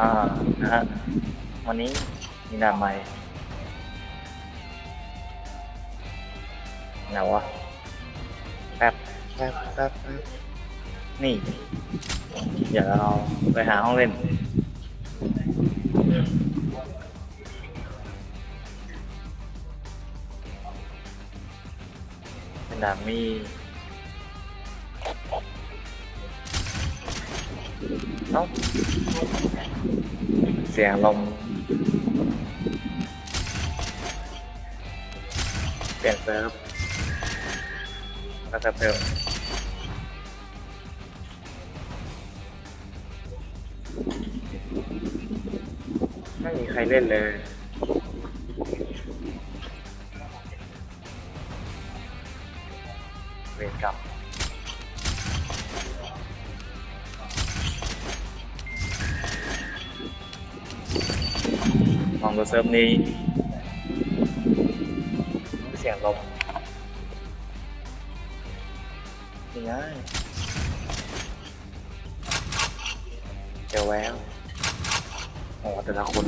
อ่านะฮะวันนี้มีนามใหม่ไหนวะแป๊บแป๊บแป๊บแป๊บนี่ เดี๋ยวเราไปหาห้องเล่น เป็นดามี เอ้าเสียงลมเปลี่ยนเซิร์ฟก็เพิ่มไม่มีใครเล่นเลยเวรกรรม ลองดูเซิร์ฟนี้ เสียงลมนี่ไงเจอแววโอ้แต่ละคน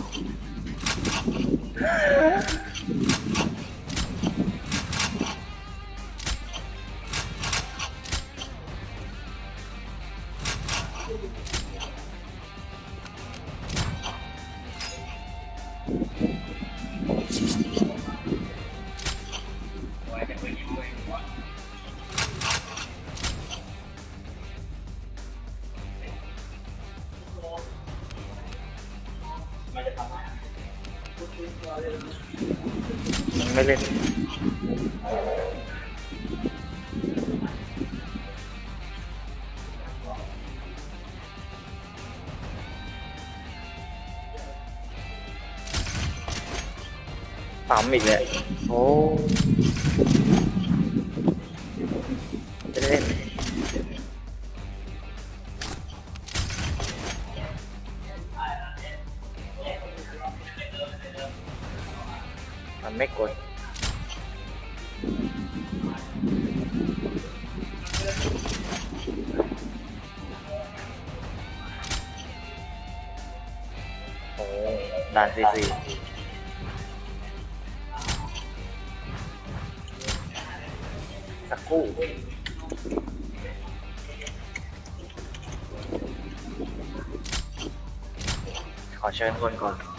ไม่เล่นปั๊มอีกเด่านซีซีสักครู่ขอเชิญคนก่อน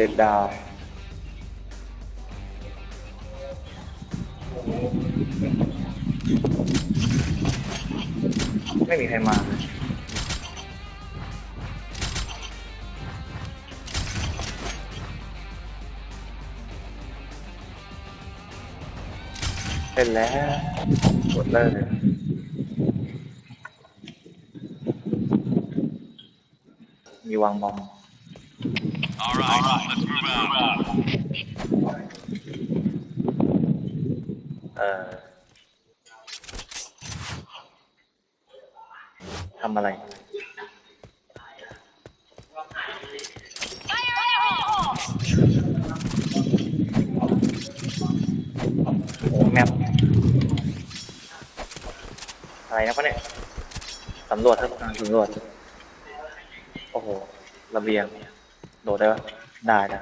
ดเล่นดาวไม่มีใครมาเสร็จแล้วกดเลยมีวางบอม All right, let's move out. เอ่อทำอะไรโอ้แมปอะไรนะปะเนี่ยสำรวจครับการสำรวจ โอ้โหระเบียง โดดได้ปะได้ได้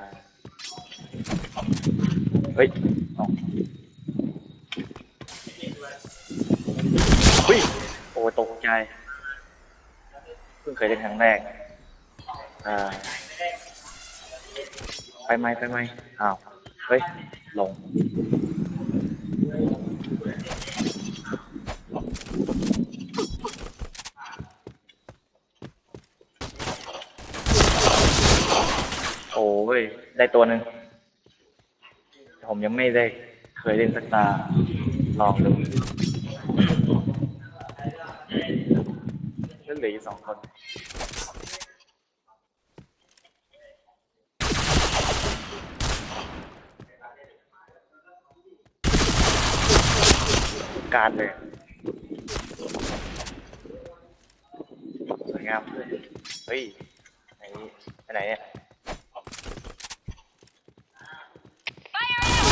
เฮ้ยเอาเฮ้ยโอ้ตกใจ เพิ่งเคยเล่นครั้งแรก อ่า ไปไหมไปไหมอ้าว เฮ้ย ลง โอ้ย ได้ตัวหนึ่งผมยังไม่ได้เคยเล่นสักตา ลองดูแล้วเหลืออยู่สองคนการเลยสวยงามเลย เฮ้ยไหนไปไหนเนี่ย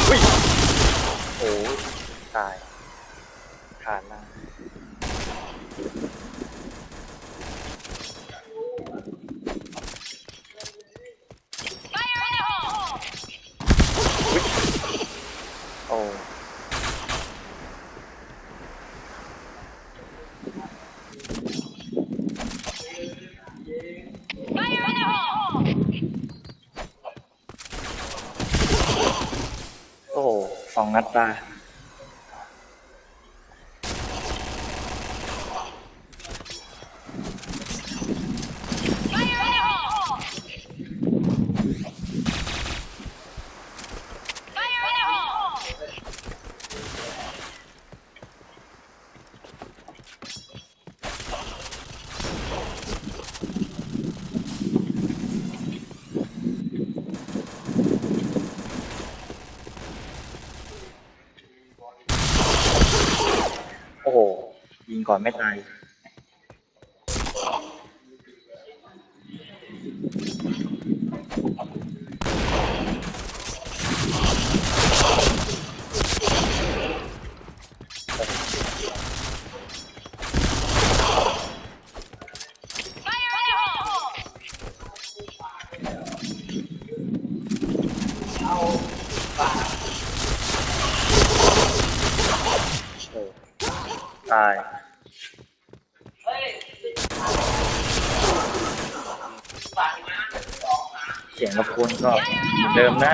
อุ้ยโอ้ยตายขาดละอุ๊ยโอ้ โอ้โหสอ งัดตาย โอ้โห ยิง ก่อนไม่ตายโอ้ตาย เสียงรบกวนก็เหมือนเดิมนะ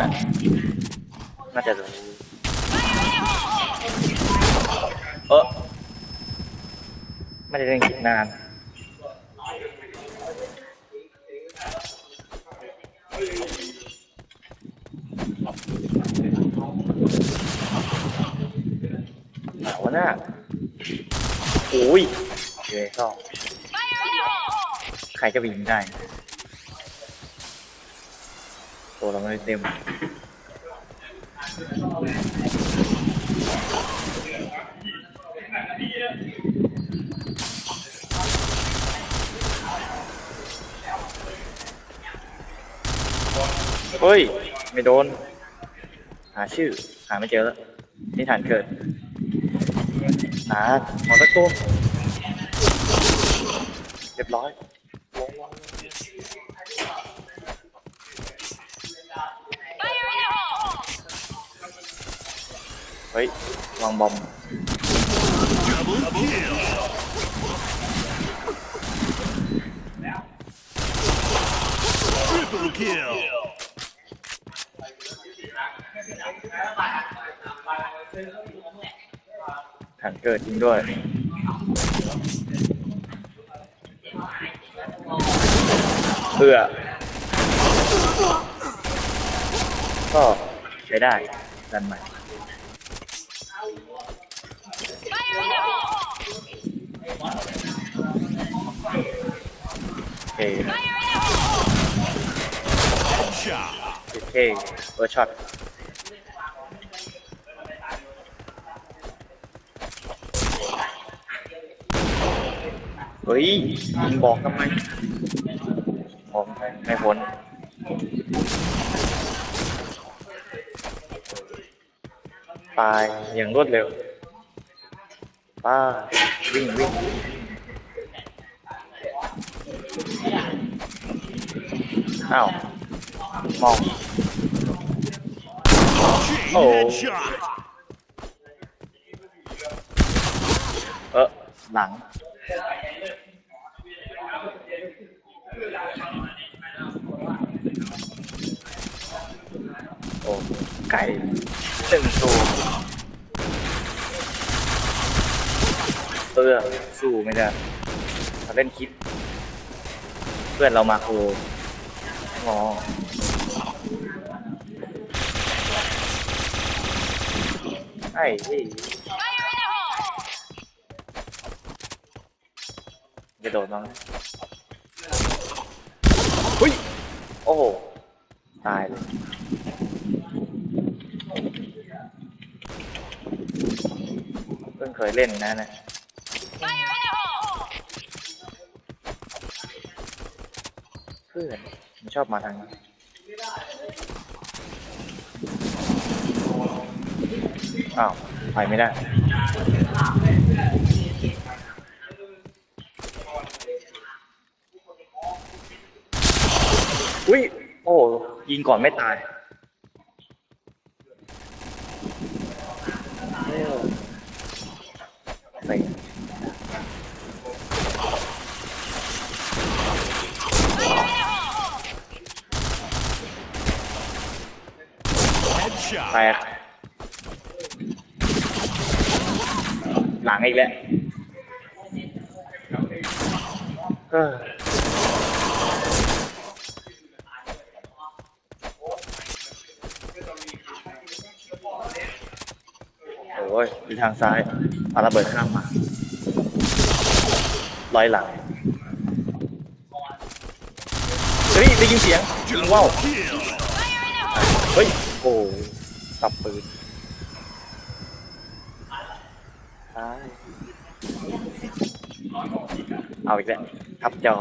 น่าจะรู้เออไม่ได้เล่นกินนานหนาวน่ะโอ้ยโอเคก็ใครจะไปยิงได้ ตัวเราไม่ได้เต็มเฮ้ย ไม่โดน หาชื่อ หาไม่เจอแล้ว นี่ฐานเกิด หาหมอสักตัวเรียบร้อยลงลง เฮ้ยวางบอม Double kill. Triple kill. ฐานเกิดจริงด้วยเพื่อก็ใช้ได้ดันใหม่ โอเคโอเคเออช็อตเฮ้ยมึงบอกทำไมผมไม่ไม่พ้นตายอย่างรวดเร็วป้าวิ่งวิ่ง อ้าวมอง Chain Oh. headshot. เออหลังโอ้ไก่หนึ่งตัวเออสู้ไม่ได้เขาเล่นคิด เพื่อนเรามาโค งอไอ้ที่กระโดดมาหุ้ย โอ้โห ตายเลยเพิ่งเคยเล่นนะนะเพื่อน ชอบมาทางนี้อ้าวไปไม่ได้ อุ้ย โอ้ยิงก่อนไม่ตายเอ้าไป Headshot. แตก หลังอีกแล้วเออโอ้ยอยู่ทางซ้ายเอาระเบิดข้ามมาลอยหลังเฮ้ยได้ยินเสียงยิงว่าว Kill. เฮ้ย โอ้สับปืนตาย เอาอีกแล้วทับจอ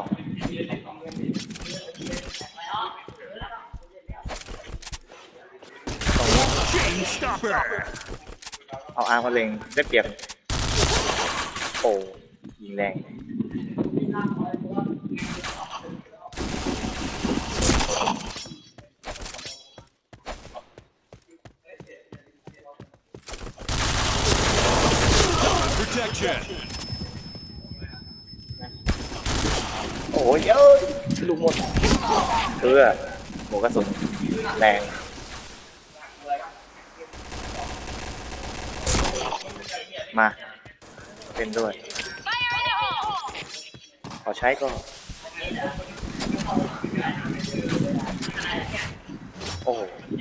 Chain stopper. เอาอาร์มมาเล็งได้เปรียบโอ้ยิงแรง Protection. ยเอ้ยลูกหมดเออหัวกระสุนแรงมาเป็นด้วยขอใช้ก็โอ้โ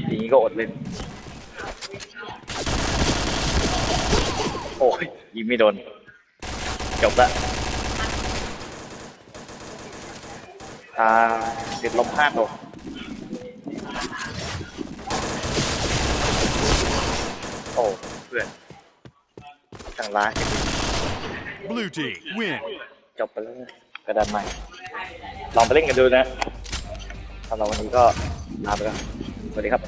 อย่างนี้ก็อดเล่น โอ้ยยิงไม่โดน จบละ ตาติดลบห้าตกโอ้เพื่อนทางร้าย Blue team win. จบไปแล้วกระดานใหม่ ลองไปเล่นกันดูนะสำหรับวันนี้ก็ลาไปแล้วสวัสดีครับ